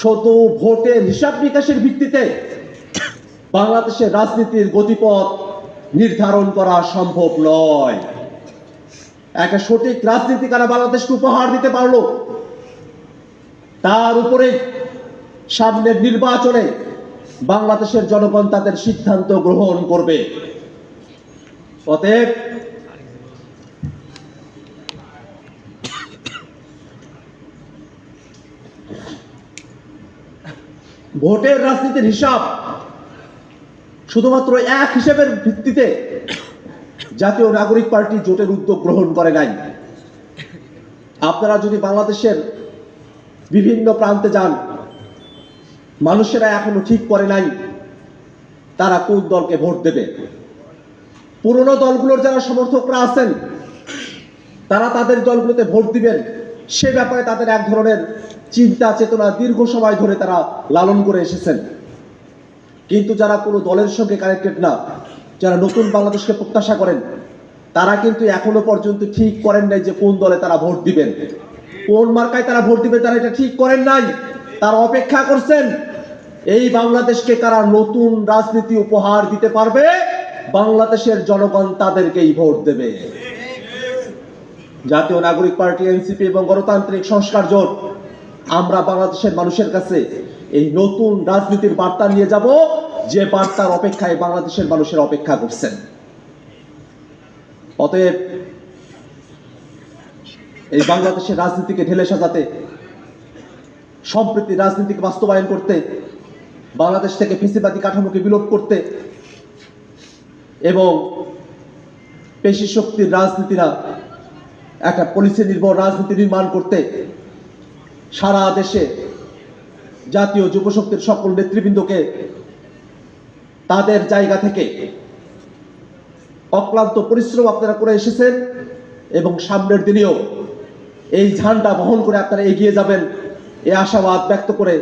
শুধু ভোটের হিসাব নিকাশের ভিত্তিতে বাংলাদেশের রাজনীতির গতিপথ নির্ধারণ করা সম্ভব নয়। একটা সঠিক রাজনীতি কারা বাংলাদেশকে উপহার দিতে পারল, তার উপরে সামনের নির্বাচনে বাংলাদেশের জনগণ তাদের সিদ্ধান্ত গ্রহণ করবে। অতএব ভোটের রাজনীতির হিসাব শুধুমাত্র এক হিসেবের ভিত্তিতে জাতীয় নাগরিক পার্টি জোটের উদ্যোগ গ্রহণ করে নাই। আপনারা যদি বাংলাদেশের বিভিন্ন প্রান্তে যান, মানুষেরা এখনও ঠিক করে নাই তারা কোন দলকে ভোট দেবে। পুরনো দলগুলোর যারা সমর্থকরা আছেন, তারা তাদের দলগুলোতে ভোট দিবেন, সে ব্যাপারে তাদের এক ধরনের চিন্তা, চেতনা দীর্ঘ সময় ধরে তারা লালন করে এসেছেন। কিন্তু যারা কোনো দলের সঙ্গে কানেক্টেড না, যারা নতুন বাংলাদেশকে প্রত্যাশা করেন, তারা কিন্তু এখনও পর্যন্ত ঠিক করেন নাই যে কোন দলে তারা ভোট দিবেন। কোন মার্কায় তারা ভোট দিবেন তারা এটা ঠিক করেন নাই, তারা অপেক্ষা করছেন, এই বাংলাদেশকে কারা নতুন রাজনীতি উপহার দিতে পারবে? বাংলাদেশের জনগণ তাদেরকেই ভোট দেবে। জাতীয় নাগরিক পার্টি, এনসিপি এবং গণতান্ত্রিক সংস্কার জোট আমরা বাংলাদেশের মানুষের কাছে এই নতুন রাজনীতির বার্তা নিয়ে যাব, যে বার্তার অপেক্ষায় বাংলাদেশের মানুষের অপেক্ষা করছেন। অতএব এই বাংলাদেশের রাজনীতিকে ঢেলে সাজাতে, সম্প্রীতি রাজনীতিকে বাস্তবায়ন করতে, বাংলাদেশ থেকে ফেসিবাদী কাঠামোকে বিলোপ করতে এবং পেশি শক্তির রাজনীতিরা একটা পলিসি নির্ভর রাজনীতি নির্মাণ করতে সারা দেশে জাতীয় যুবশক্তির সকল নেতৃবৃন্দকে তাদের জায়গা থেকে অক্লান্ত পরিশ্রম আপনারা করে এসেছেন এবং সামনের দিনেও এই ঝান্ডা বহন করে আপনারা এগিয়ে যাবেন, এ আশাবাদ ব্যক্ত করে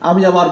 আমি আমার